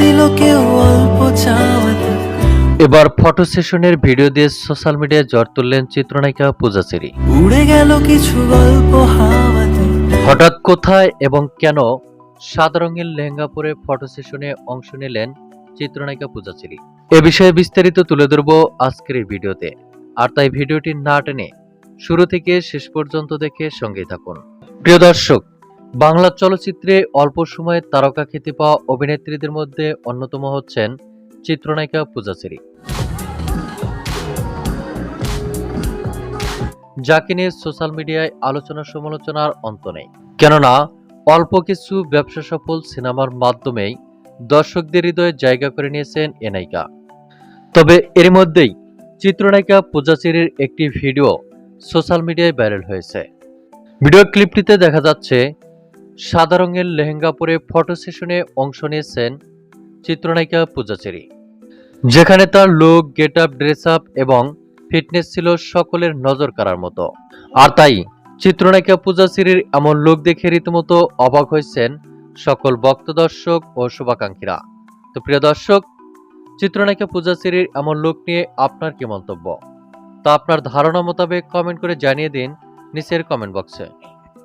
দিল কেউ অল্প চাওয়াতে। এবার ফটো সেশনের ভিডিও দিয়ে সোশ্যাল মিডিয়ায় জ্বর তুললেন চিত্রনায়িকা পূজা পূজাচেরি উড়ে গেল কিছু গল্প হাওয়াতে। হঠাৎ কোথায় এবং কেন সাদা রঙের লেহেঙ্গা পরে ফটো সেশনে অংশ নিলেন চিত্রনায়িকা পূজা পূজাচেরি এ বিষয়ে বিস্তারিত তুলে ধরব আজকের এই ভিডিওতে। আর তাই ভিডিওটি না টেনে শুরু থেকে শেষ পর্যন্ত দেখে সঙ্গে থাকুন। প্রিয় দর্শক বাংলা চলচ্চিত্রে অল্প সময়ে তারকা খ্যাতি পাওয়া অভিনেত্রীদের মধ্যে অন্যতম হচ্ছেন চিত্রনায়িকা পূজাচেরি যাকে নিয়ে সোশ্যাল মিডিয়ায় আলোচনা সমালোচনার অন্ত নেই। কেননা, অল্প কিছু ব্যবসা সফল সিনেমার মাধ্যমেই দর্শকদের হৃদয়ে জায়গা করে নিয়েছেন এ নায়িকা। তবে এর মধ্যেই চিত্রনায়িকা পূজাচেরির একটি ভিডিও সোশ্যাল মিডিয়ায় ভাইরাল হয়েছে। ভিডিও ক্লিপটিতে দেখা যাচ্ছে সাদা রঙের লেহেঙ্গা পরে ফটো সেশনে অংশ নিয়েছেন চিত্রনায়িকা পূজাচেরি। যেখানে তার look get up dress up এবং ফিটনেস ছিল সকলের নজর কাড়ার মতো। আর তাই চিত্রনায়িকা পূজাশ্রীর এমন লোক দেখে রীতিমতো অবাক হয়েছেন সকল ভক্ত দর্শক ও শুভাকাঙ্ক্ষীরা। তো প্রিয় দর্শক, চিত্রনায়িকা পূজাশ্রীর এমন লোক নিয়ে আপনার কি মন্তব্য? তা আপনার ধারণা মোতাবেক কমেন্ট করে জানিয়ে দিন নিচের কমেন্ট বক্সে